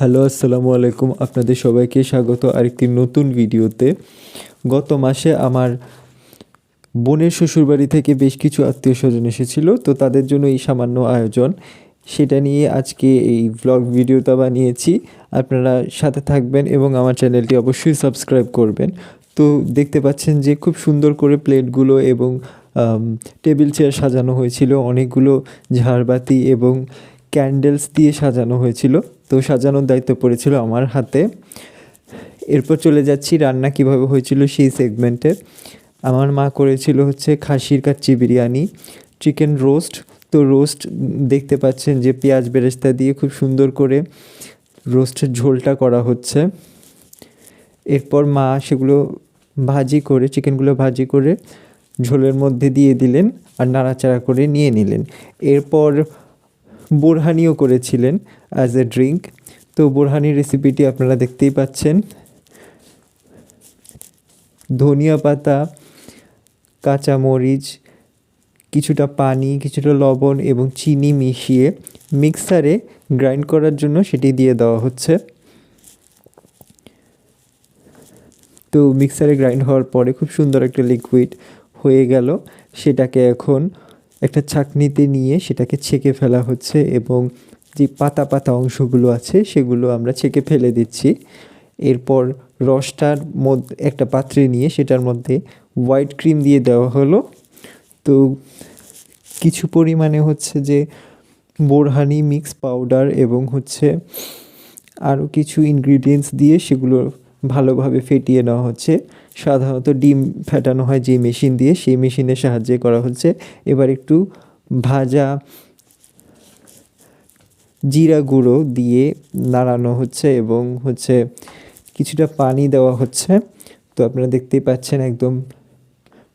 Hello, আসসালামু আলাইকুম। আপনাদের সবাইকে স্বাগত আরেকটি নতুন ভিডিওতে। গত মাসে আমার বোনের শ্বশুরবাড়ি থেকে বেশ কিছু আত্মীয় স্বজন এসেছিল, তো তাদের জন্য এই সামান্য আয়োজন। সেটা নিয়ে আজকে এই ভ্লগ ভিডিওটা বানিয়েছি। আপনারা সাথে থাকবেন এবং আমার চ্যানেলটি অবশ্যই সাবস্ক্রাইব করবেন। তো দেখতে পাচ্ছেন যে খুব সুন্দর করে প্লেটগুলো এবং টেবিল চেয়ার সাজানো হয়েছিল। অনেকগুলো ঝাড়বাতি এবং ক্যান্ডেলস দিয়ে সাজানো হয়েছিল। তো সাজানোর দায়িত্ব পড়েছিল আমার হাতে। এরপর চলে যাচ্ছি রান্না কীভাবে হয়েছিল সেই সেগমেন্টে আমার মা করেছিল হচ্ছে খাসির কাচ্চি বিরিয়ানি চিকেন রোস্ট তো রোস্ট দেখতে পাচ্ছেন যে পেঁয়াজ বেরেস্তা দিয়ে খুব সুন্দর করে রোস্টের ঝোলটা করা হচ্ছে। এরপর মা সেগুলো ভাজি করে চিকেনগুলো ভাজি করে ঝোলের মধ্যে দিয়ে দিলেন আর নাড়াচাড়া করে নিয়ে নিলেন। এরপর বোরহানিও করেছিলেন অ্যাজ এ ড্রিঙ্ক তো বোরহানি রেসিপিটি আপনারা দেখতেই পাচ্ছেন। ধনিয়া পাতা কাঁচা মরিচ কিছুটা পানি, কিছুটা লবণ এবং চিনি মিশিয়ে মিক্সারে গ্রাইন্ড করার জন্য সেটি দিয়ে দেওয়া হচ্ছে। তো মিক্সারে গ্রাইন্ড হওয়ার পরে খুব সুন্দর একটা লিকুইড হয়ে গেল। সেটাকে এখন একটা ছাঁকনিতে নিয়ে সেটাকে ছেঁকে ফেলা হচ্ছে এবং যে পাতা পাতা অংশগুলো আছে সেগুলো আমরা ছেঁকে ফেলে দিচ্ছি। এরপর রসটার মধ্যে একটা পাত্রে নিয়ে সেটার মধ্যে হোয়াইট ক্রিম দিয়ে দেওয়া হলো। তো কিছু পরিমাণে হচ্ছে যে বোরহানি মিক্স পাউডার এবং হচ্ছে আরও কিছু ইনগ্রিডিয়েন্টস দিয়ে সেগুলো ভালোভাবে ফেটিয়ে নেওয়া হচ্ছে। সাধারণত ডিম ফেটানো হয় যে মেশিন দিয়ে, সেই মেশিনের সাহায্যে করা হচ্ছে। এবার একটু ভাজা জিরা গুঁড়ো দিয়ে নাড়ানো হচ্ছে এবং হচ্ছে কিছুটা পানি দেওয়া হচ্ছে। তো আপনারা দেখতেই পাচ্ছেন একদম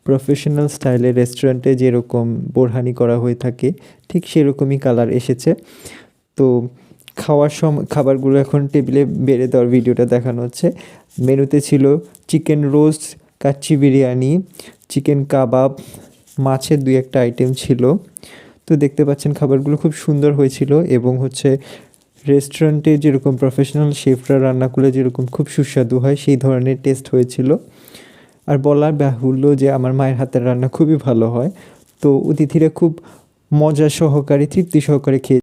প্রফেশনাল স্টাইলের রেস্টুরেন্টে যেরকম বোরহানি করা হয়ে থাকে, ঠিক সেরকমই কালার এসেছে। তো খাওয়ার সময় খাবারগুলো এখন টেবিলে বেড়ে দেওয়ার ভিডিওটা দেখানো হচ্ছে। মেনুতে ছিল chicken roast, kacchi biryani, chicken kebab, মাছের দুই একটা আইটেম ছিল। তো দেখতে পাচ্ছেন খাবারগুলো খুব সুন্দর হয়েছিল এবং হচ্ছে রেস্টুরেন্টে যেরকম প্রফেশনাল শেফরা রান্না করলে যেরকম খুব সুস্বাদু হয়, সেই ধরনের টেস্ট হয়েছিল। আর বলার বাহুল্য যে আমার মায়ের হাতের রান্না খুবই ভালো হয়। তো অতিথিরা খুব মজা সহকারে, তৃপ্তি সহকারে খেয়ে